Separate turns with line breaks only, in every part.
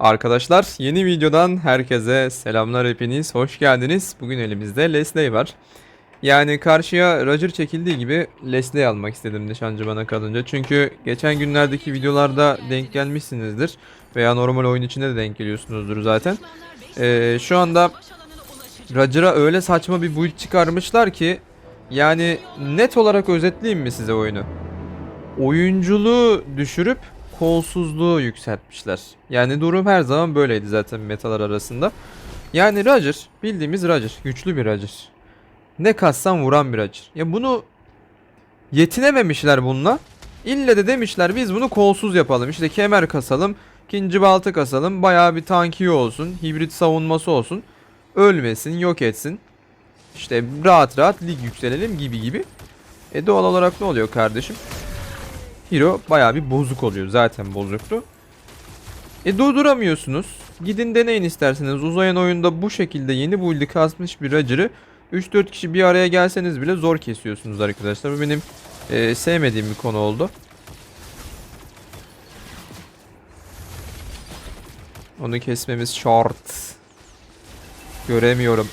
Arkadaşlar yeni videodan herkese selamlar hepiniz hoş geldiniz. Bugün elimizde Leslie var. Yani karşıya Roger çekildiği gibi Leslie almak istedim nişancı bana kalınca. Çünkü geçen günlerdeki videolarda denk gelmişsinizdir. Veya normal oyun içinde de denk geliyorsunuzdur zaten. Ee, şu anda Roger'a öyle saçma bir build çıkarmışlar ki yani net olarak özetleyeyim mi size oyunu? Oyunculuğu düşürüp kolsuzluğu yükseltmişler. Yani durum her zaman böyleydi zaten metalar arasında. Yani Roger bildiğimiz Roger. Güçlü bir Roger. Ne kassan vuran bir Roger. Ya bunu yetinememişler bununla. İlle de demişler biz bunu kolsuz yapalım. İşte kemer kasalım. ikinci balta kasalım. Bayağı bir tankiyo olsun. Hibrit savunması olsun. Ölmesin, yok etsin. İşte rahat rahat lig yükselelim gibi gibi. E doğal olarak ne oluyor kardeşim? Hero bayağı bir bozuk oluyor. Zaten bozuktu. E durduramıyorsunuz. Gidin deneyin isterseniz. Uzayan oyunda bu şekilde yeni build'i kasmış bir Roger'ı 3-4 kişi bir araya gelseniz bile zor kesiyorsunuz arkadaşlar. Bu benim e, sevmediğim bir konu oldu. Onu kesmemiz şart. Göremiyorum.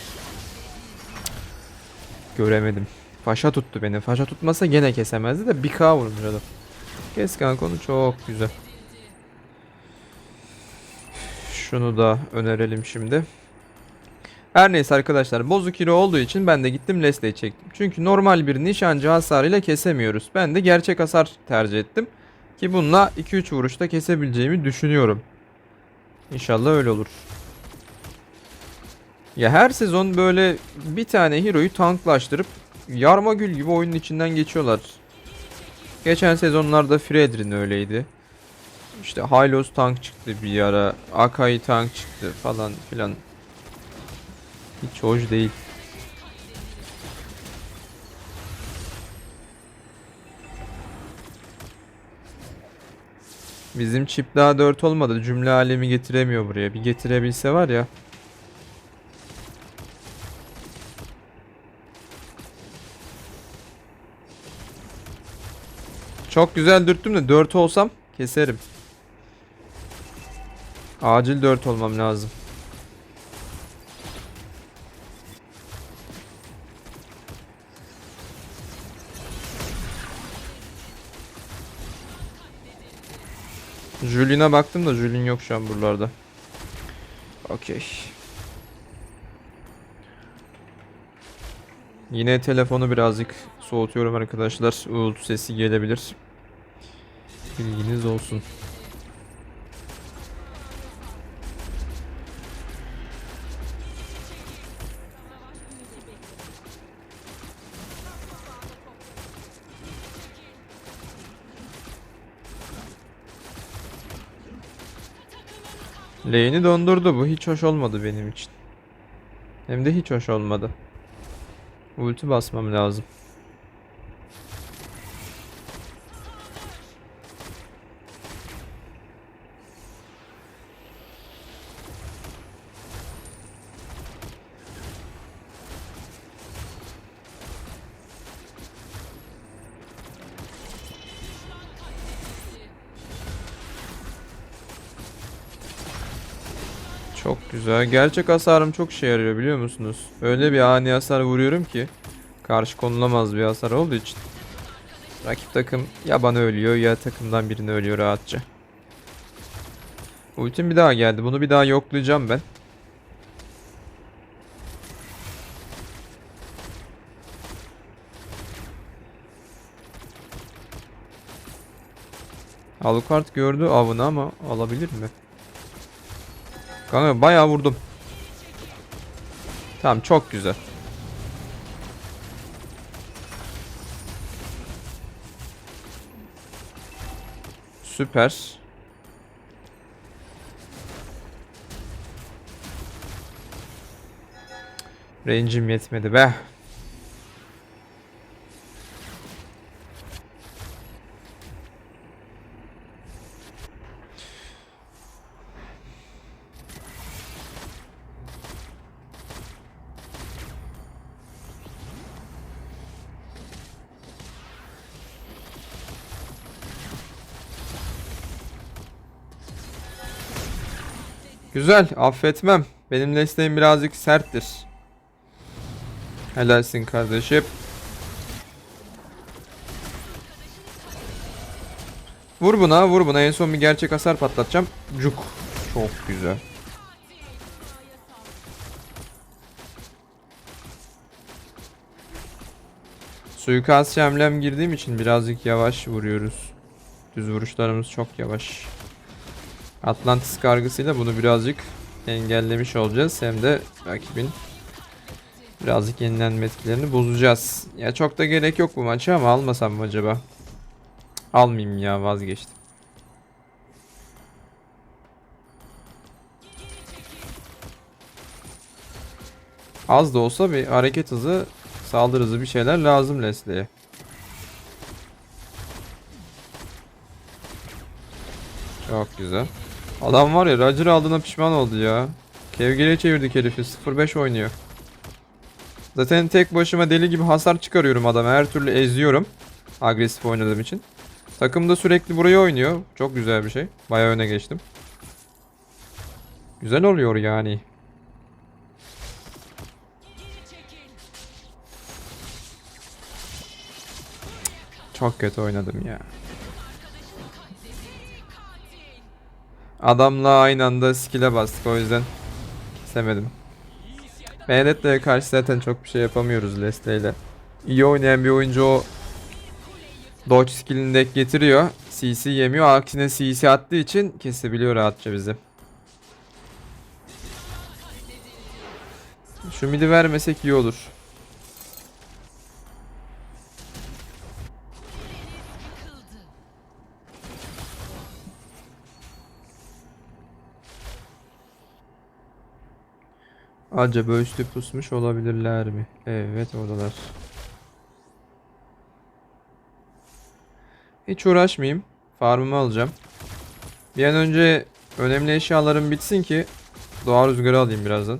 Göremedim. Faşa tuttu beni. Faşa tutmasa gene kesemezdi de bir K vurmuş. Kes kanka onu çok güzel. Şunu da önerelim şimdi. Her neyse arkadaşlar bozuk hero olduğu için ben de gittim Leslie'yi çektim. Çünkü normal bir nişancı hasarıyla kesemiyoruz. Ben de gerçek hasar tercih ettim. Ki bununla 2-3 vuruşta kesebileceğimi düşünüyorum. İnşallah öyle olur. Ya her sezon böyle bir tane hero'yu tanklaştırıp yarma gül gibi oyunun içinden geçiyorlar. Geçen sezonlarda Fredrin öyleydi. İşte Hylos tank çıktı bir ara. Akai tank çıktı falan filan. Hiç hoş değil. Bizim çip daha 4 olmadı. Cümle alemi getiremiyor buraya. Bir getirebilse var ya. Çok güzel dürttüm de 4 olsam keserim. Acil 4 olmam lazım. Julien'e baktım da Julien yok şu an buralarda. Okey. Yine telefonu birazcık soğutuyorum arkadaşlar. Uğultu sesi gelebilir. Bilginiz olsun. Lane'i dondurdu bu. Hiç hoş olmadı benim için. Hem de hiç hoş olmadı. Ulti basmam lazım. Çok güzel. Gerçek hasarım çok şey yarıyor biliyor musunuz? Öyle bir ani hasar vuruyorum ki karşı konulamaz bir hasar olduğu için. Rakip takım ya bana ölüyor ya takımdan birini ölüyor rahatça. Ultim bir daha geldi. Bunu bir daha yoklayacağım ben. Alucard gördü avını ama alabilir mi? Kanka bayağı vurdum. Tamam çok güzel. Süper. Range'im yetmedi be. Güzel, affetmem. Benim Leslie'm birazcık serttir. Helalsin kardeşim. Vur buna, vur buna. En son bir gerçek hasar patlatacağım. Cuk. Çok güzel. Suikast şemlem girdiğim için birazcık yavaş vuruyoruz. Düz vuruşlarımız çok yavaş. Atlantis kargısıyla bunu birazcık engellemiş olacağız. Hem de rakibin birazcık yenilenme etkilerini bozacağız. Ya çok da gerek yok bu maça ama almasam mı acaba? Almayayım ya vazgeçtim. Az da olsa bir hareket hızı, saldırı hızı bir şeyler lazım Leslie'ye. Çok güzel. Adam var ya Roger aldığına pişman oldu ya. Kevgire çevirdik herifi 0-5 oynuyor. Zaten tek başıma deli gibi hasar çıkarıyorum adama. Her türlü eziyorum. Agresif oynadığım için. Takım da sürekli buraya oynuyor. Çok güzel bir şey. Bayağı öne geçtim. Güzel oluyor yani. Çok kötü oynadım ya. Adamla aynı anda skill'e bastık o yüzden kesemedim. Benedetto'ya karşı zaten çok bir şey yapamıyoruz Leslie ile. İyi oynayan bir oyuncu o dodge skill'ini de getiriyor. CC yemiyor. Aksine CC attığı için kesebiliyor rahatça bizi. Şu midi vermesek iyi olur. Acaba üstü pusmuş olabilirler mi? Evet oradalar. Hiç uğraşmayayım. Farmımı alacağım. Bir an önce önemli eşyalarım bitsin ki doğa rüzgarı alayım birazdan.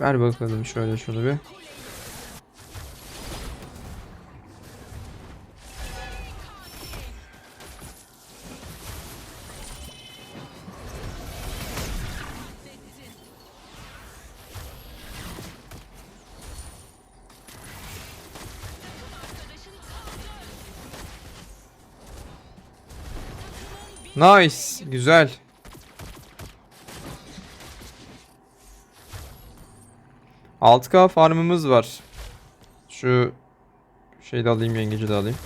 Ver bakalım şöyle şunu bir. Nice. Güzel. Altı k farmımız var. Şu şeyi de alayım, yengeci de alayım.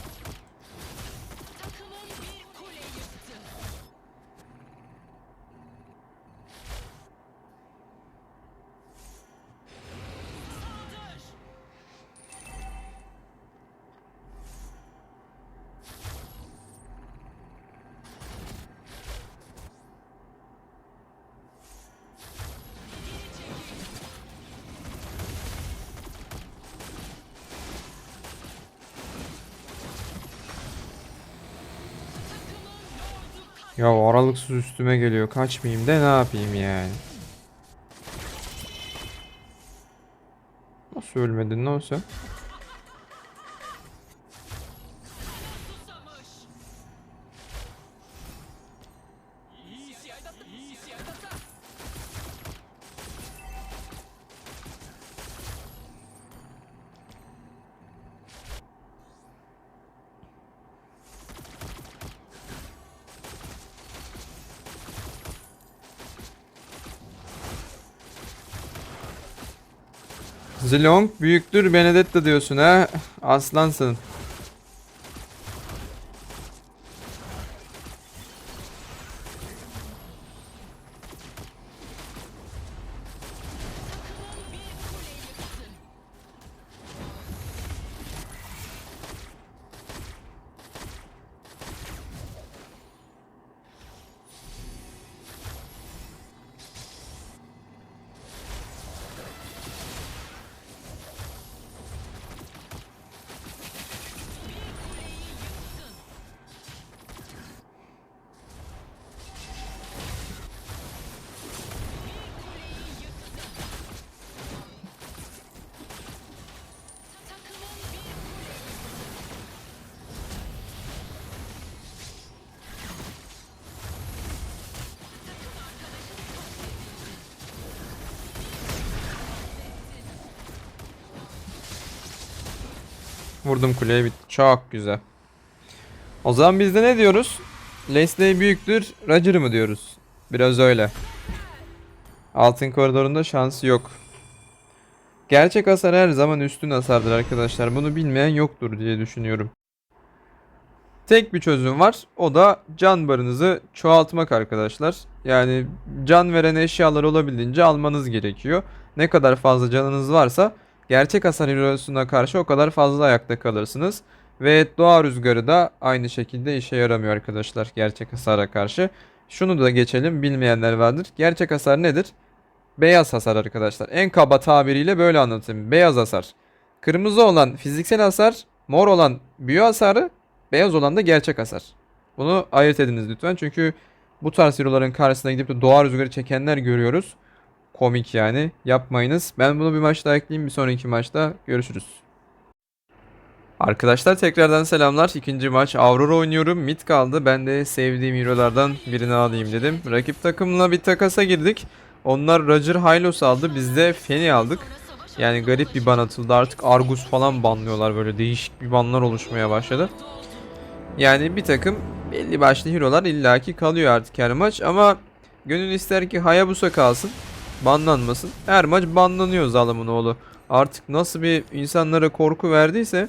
Ya aralıksız üstüme geliyor. Kaçmayayım de ne yapayım yani. Nasıl ölmedin ne olsa? Zilong büyüktür Benedetta diyorsun ha. Aslansın. Vurdum kuleye bitti. Çok güzel. O zaman biz de ne diyoruz? Leslie büyüktür, Roger mı diyoruz? Biraz öyle. Altın koridorunda şansı yok. Gerçek hasar her zaman üstün hasardır arkadaşlar. Bunu bilmeyen yoktur diye düşünüyorum. Tek bir çözüm var. O da can barınızı çoğaltmak arkadaşlar. Yani can veren eşyalar olabildiğince almanız gerekiyor. Ne kadar fazla canınız varsa gerçek hasar hero'suna karşı o kadar fazla ayakta kalırsınız. Ve doğa rüzgarı da aynı şekilde işe yaramıyor arkadaşlar gerçek hasara karşı. Şunu da geçelim bilmeyenler vardır. Gerçek hasar nedir? Beyaz hasar arkadaşlar. En kaba tabiriyle böyle anlatayım. Beyaz hasar. Kırmızı olan fiziksel hasar, mor olan büyü hasarı, beyaz olan da gerçek hasar. Bunu ayırt ediniz lütfen çünkü bu tarz hero'ların karşısına gidip de doğa rüzgarı çekenler görüyoruz. Komik yani. Yapmayınız. Ben bunu bir maç daha ekleyeyim. Bir sonraki maçta görüşürüz. Arkadaşlar tekrardan selamlar. İkinci maç Aurora oynuyorum. Mid kaldı. Ben de sevdiğim hero'lardan birini alayım dedim. Rakip takımla bir takasa girdik. Onlar Roger Hylos aldı. Biz de Feni aldık. Yani garip bir ban atıldı. Artık Argus falan banlıyorlar. Böyle değişik bir banlar oluşmaya başladı. Yani bir takım belli başlı hero'lar illaki kalıyor artık her maç. Ama gönül ister ki Hayabusa kalsın. Banlanmasın. Her maç banlanıyor zalimin oğlu. Artık nasıl bir insanlara korku verdiyse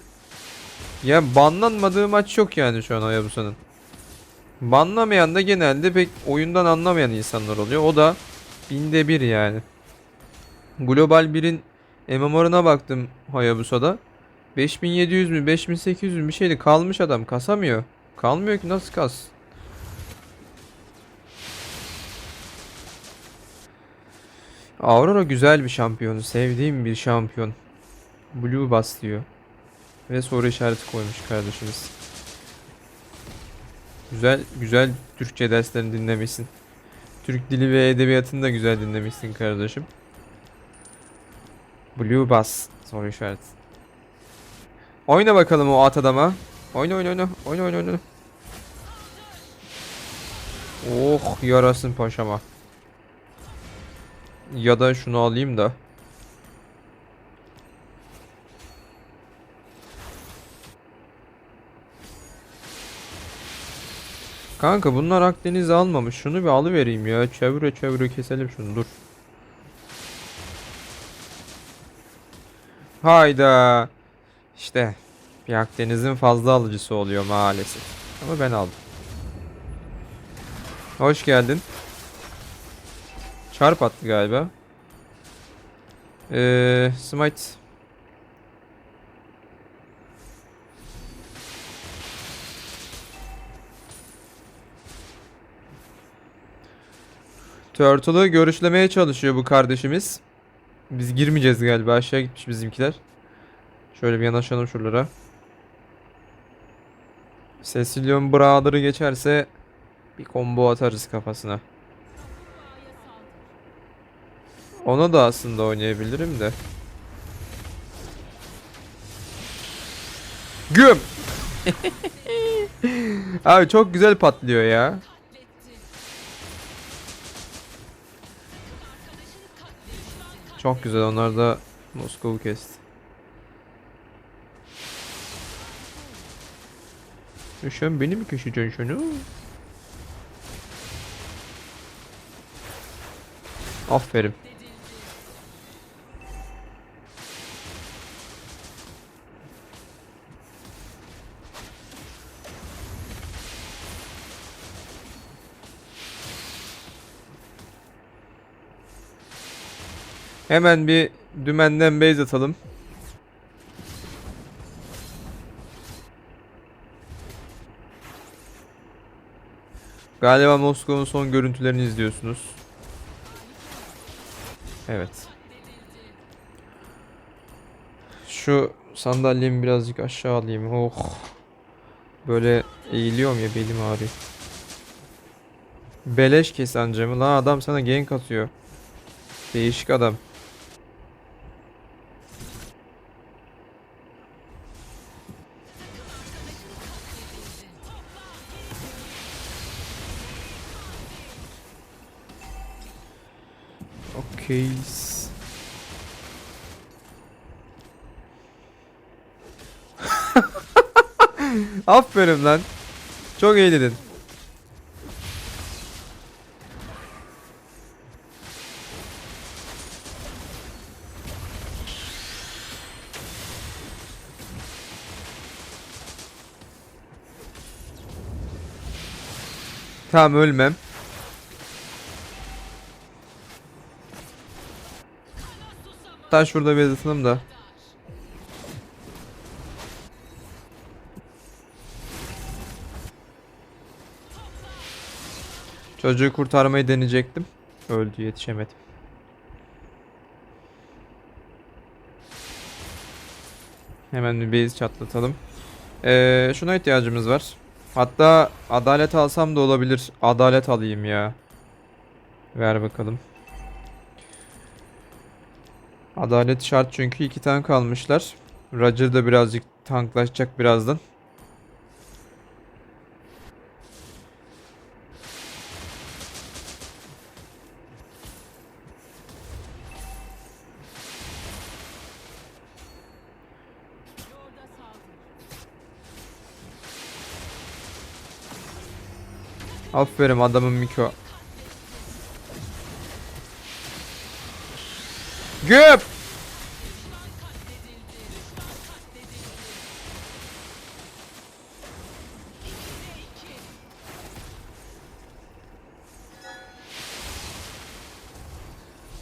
ya banlanmadığı maç yok yani şu an Hayabusa'nın. Banlamayan da genelde pek oyundan anlamayan insanlar oluyor. O da binde bir yani. Global 1'in MMR'ına baktım Hayabusa'da. 5700 mü 5800 mü bir şeydi kalmış adam kasamıyor. Kalmıyor ki nasıl kas? Aurora güzel bir şampiyon. Sevdiğim bir şampiyon. Blue Bass diyor. Ve soru işareti koymuş kardeşimiz. Güzel güzel Türkçe derslerini dinlemişsin. Türk dili ve edebiyatını da güzel dinlemişsin kardeşim. Blue Bass soru işareti. Oyna bakalım o at adama. Oyna oyna oyna. Oyna oyna oyna. Oh yarasın paşama. Ya da şunu alayım da. Kanka bunlar Akdeniz'i almamış. Şunu bir alıvereyim ya. Çevire çevire keselim şunu dur. Hayda. İşte bir Akdeniz'in fazla alıcısı oluyor maalesef. Ama ben aldım. Hoş geldin. Çarp attı galiba. Ee, smite. Turtle'ı görüşlemeye çalışıyor bu kardeşimiz. Biz girmeyeceğiz galiba. Aşağı gitmiş bizimkiler. Şöyle bir yanaşalım şuralara. Cecilion Brother'ı geçerse bir combo atarız kafasına. Ona da aslında oynayabilirim de. Güm. Abi çok güzel patlıyor ya. Çok güzel onlar da Moskov'u kesti. Şu an beni mi köşeceksin şunu? Aferin. Hemen bir dümenden base atalım. Galiba Moskova'nın son görüntülerini izliyorsunuz. Evet. Şu sandalyemi birazcık aşağı alayım. Oh. Böyle eğiliyorum ya belim ağrıyor. Beleş kesancamı. Lan adam sana gank atıyor. Değişik adam. Okey. Aferin lan. Çok iyi dedin. Tamam ölmem. Hatta şurada bir ısınım da. Çocuğu kurtarmayı deneyecektim. Öldü yetişemedim. Hemen bir base çatlatalım. Ee, şuna ihtiyacımız var. Hatta adalet alsam da olabilir. Adalet alayım ya. Ver bakalım. Adalet şart çünkü iki tank kalmışlar. Roger da birazcık tanklaşacak birazdan. Aferin adamın Miko. Güp!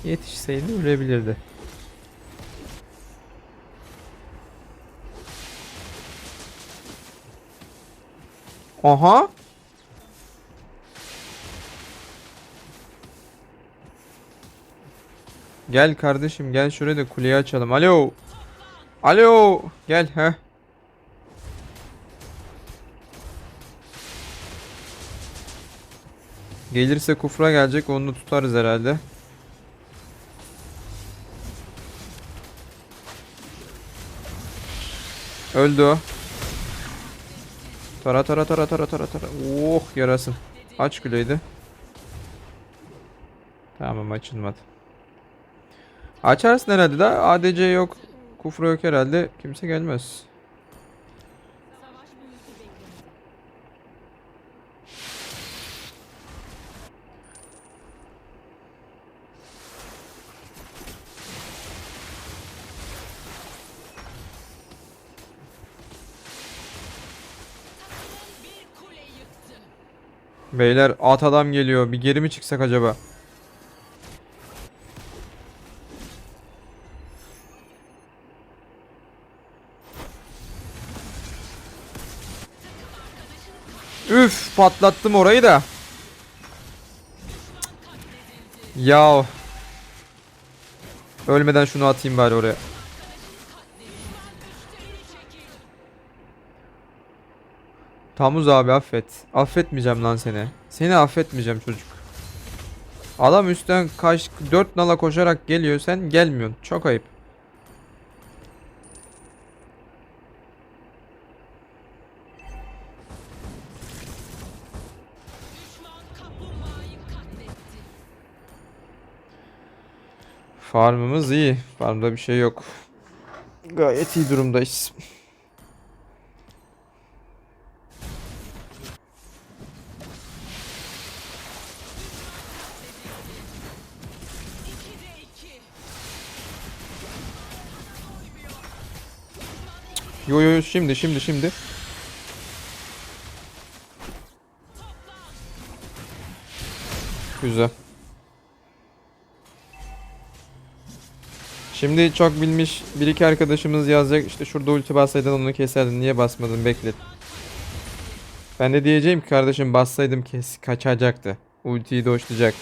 Yetişseydi ölebilirdi. Aha! Gel kardeşim gel şuraya da kuleyi açalım. Alo. Alo. Gel ha. Gelirse kufra gelecek onu tutarız herhalde. Öldü o. Tara tara tara tara tara tara. Oh yarasın. Aç kuleydi. Tamam açılmadı. Açarsın herhalde de ADC yok. Kufra yok herhalde. Kimse gelmez. Beyler at adam geliyor. Bir geri mi çıksak acaba? Patlattım orayı da. Ya. Ölmeden şunu atayım bari oraya. Tamuz abi affet. Affetmeyeceğim lan seni. Seni affetmeyeceğim çocuk. Adam üstten kaç 4 nala koşarak geliyor sen gelmiyorsun. Çok ayıp. Farmımız iyi. Farmda bir şey yok. Gayet iyi durumdayız. Yo yo şimdi şimdi şimdi. Güzel. Şimdi çok bilmiş bir iki arkadaşımız yazacak işte şurada ulti bassaydın onu keserdin niye basmadın beklet. Ben de diyeceğim ki kardeşim bassaydım kes kaçacaktı. Ultiyi doçlayacak.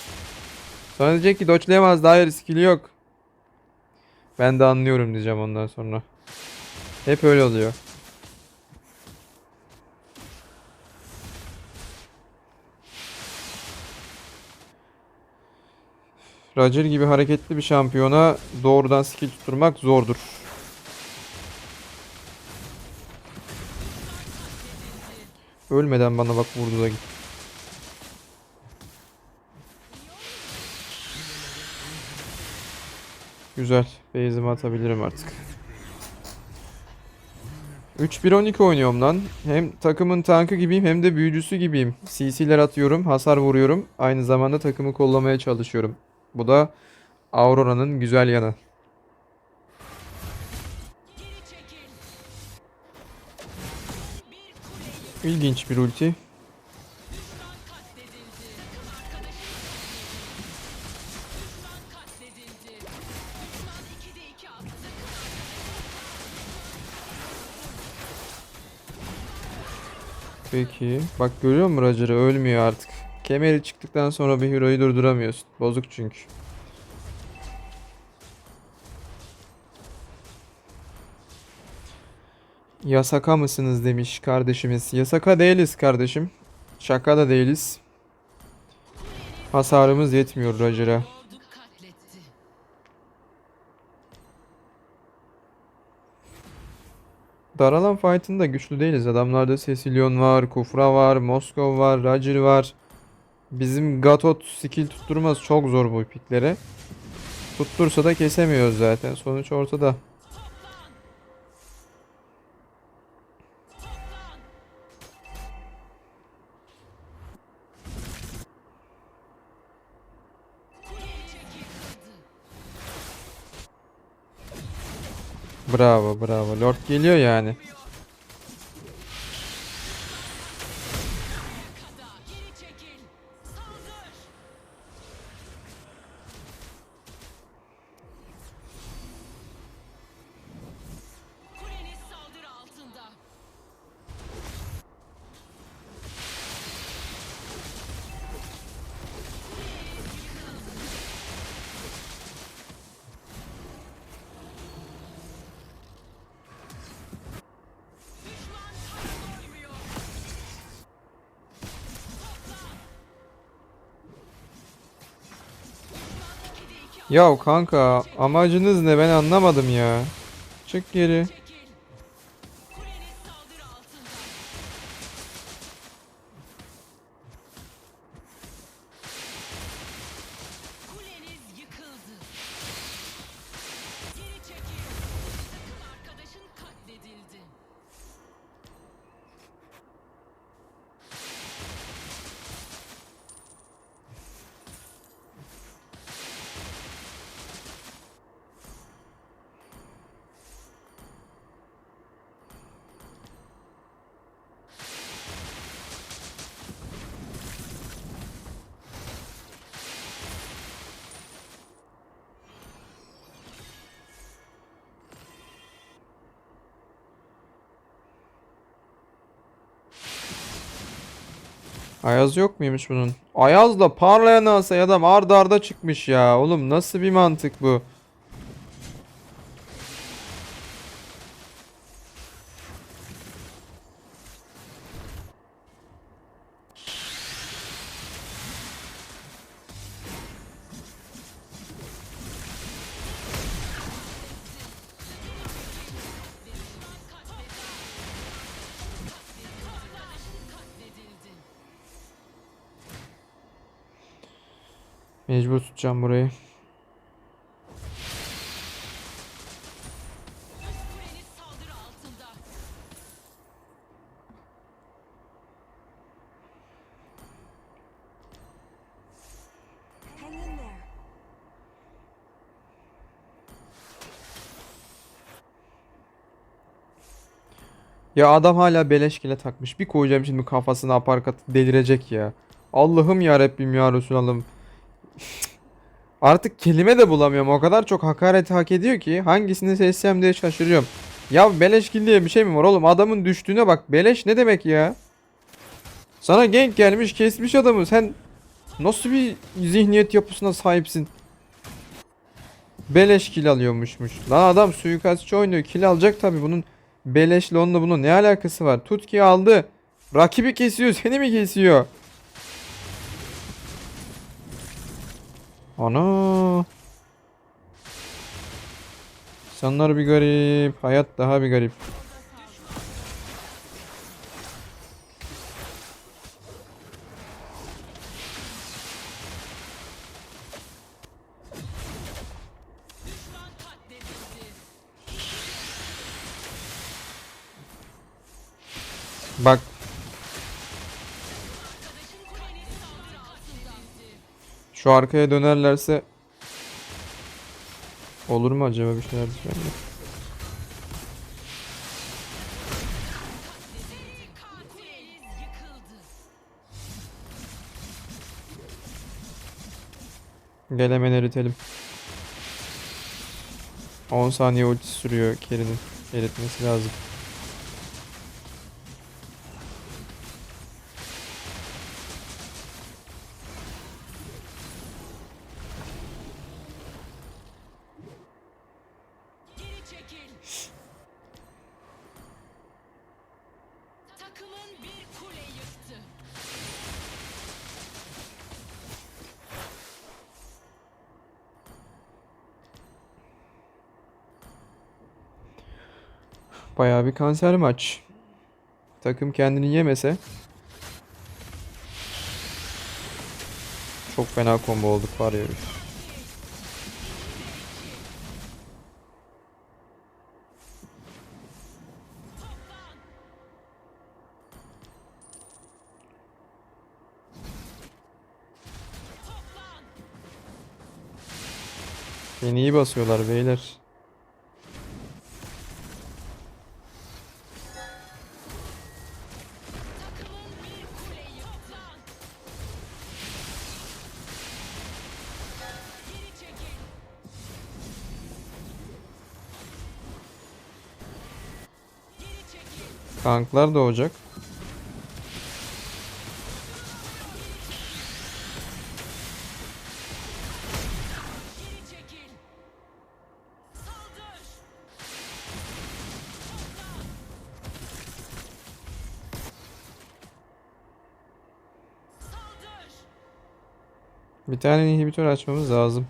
Sonra diyecek ki doçlayamaz daha riskli yok. Ben de anlıyorum diyeceğim ondan sonra. Hep öyle oluyor. Roger gibi hareketli bir şampiyona doğrudan skill tutturmak zordur. Ölmeden bana bak vurdu da git. Güzel. Base'imi atabilirim artık. 3-1-12 oynuyorum lan. Hem takımın tankı gibiyim hem de büyücüsü gibiyim. CC'ler atıyorum, hasar vuruyorum. Aynı zamanda takımı kollamaya çalışıyorum. Bu da Aurora'nın güzel yanı. İlginç bir ulti. Peki. Bak görüyor musun Roger'ı? Ölmüyor artık. Kemeri çıktıktan sonra bir hero'yu durduramıyorsun. Bozuk çünkü. Yasaka mısınız demiş kardeşimiz. Yasaka değiliz kardeşim. Şaka da değiliz. Hasarımız yetmiyor Roger'a. Daralan fight'ında güçlü değiliz. Adamlarda Cecilion var, Kufra var, Moskov var, Roger var. Bizim Gatot skill tutturmaz çok zor bu piklere. Tuttursa da kesemiyoruz zaten. Sonuç ortada. Bravo bravo. Lord geliyor yani. Ya kanka amacınız ne ben anlamadım ya. Çık geri. Ayaz yok muymuş bunun? Ayaz'la parlayan asa adam arda arda çıkmış ya. Oğlum nasıl bir mantık bu? Mecbur tutacağım burayı. Ya adam hala beleşkile takmış. Bir koyacağım şimdi kafasına aparkat delirecek ya. Allah'ım ya Rabbim ya Resulallah'ım. Artık kelime de bulamıyorum. O kadar çok hakaret hak ediyor ki hangisini seçsem diye şaşırıyorum. Ya beleşkil diye bir şey mi var oğlum? Adamın düştüğüne bak. Beleş ne demek ya? Sana genk gelmiş kesmiş adamı. Sen nasıl bir zihniyet yapısına sahipsin? Beleş kill alıyormuşmuş. Lan adam suikastçı oynuyor. Kill alacak tabi. Bunun beleşle onunla bunun ne alakası var? Tut ki aldı. Rakibi kesiyor. Seni mi kesiyor? Ana. İnsanlar bir garip. Hayat daha bir garip. Bak şu arkaya dönerlerse olur mu acaba bir şeyler
yıkıldı.
Gel hemen eritelim. 10 saniye ulti sürüyor Kerry'nin. Eritmesi lazım. Bayağı bir kanser maç. Takım kendini yemese çok fena combo olduk var ya. Beni iyi basıyorlar beyler. Tanklar doğacak. Bir tane inhibitor açmamız lazım.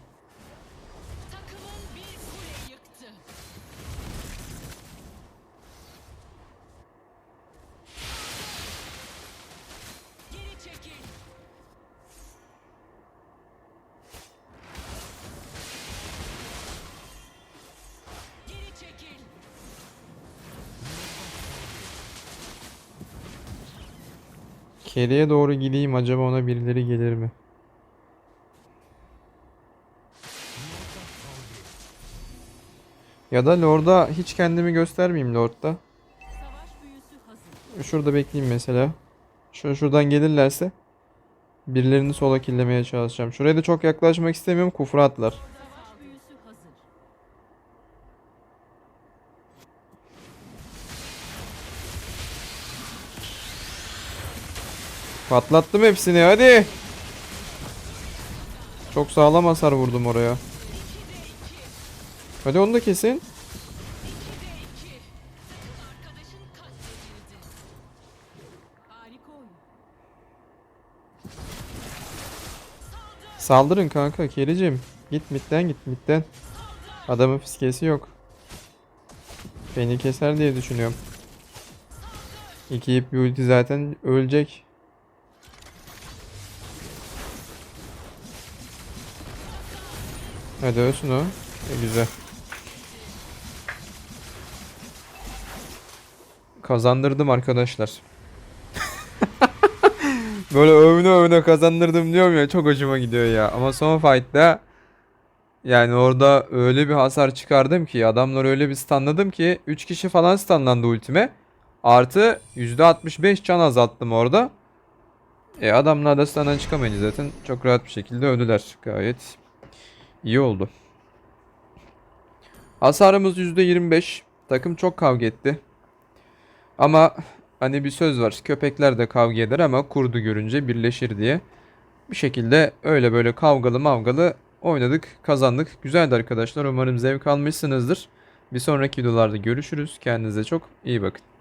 Kerry'e doğru gideyim acaba ona birileri gelir mi? Ya da Lord'a hiç kendimi göstermeyeyim Lord'da. Şurada bekleyeyim mesela. Şu şuradan gelirlerse birilerini sola killemeye çalışacağım. Şuraya da çok yaklaşmak istemiyorum. Kufra atlar. Patlattım hepsini hadi. Çok sağlam hasar vurdum oraya. Hadi onu da kesin. Saldırın kanka Kericim. Git midden git midden. Adamın fiskesi yok. Beni keser diye düşünüyorum. İki ip ulti zaten ölecek. Hadi ölsün o. E, güzel. Kazandırdım arkadaşlar. Böyle övüne övüne kazandırdım diyorum ya çok hoşuma gidiyor ya. Ama son fight'ta yani orada öyle bir hasar çıkardım ki adamlar öyle bir stunladım ki 3 kişi falan stunlandı ultime. Artı %65 can azalttım orada. E adamlar da stundan çıkamayınca zaten çok rahat bir şekilde öldüler. Gayet iyi oldu. Hasarımız %25. Takım çok kavga etti. Ama hani bir söz var. Köpekler de kavga eder ama kurdu görünce birleşir diye. Bir şekilde öyle böyle kavgalı mavgalı oynadık, kazandık. Güzeldi arkadaşlar. Umarım zevk almışsınızdır. Bir sonraki videolarda görüşürüz. Kendinize çok iyi bakın.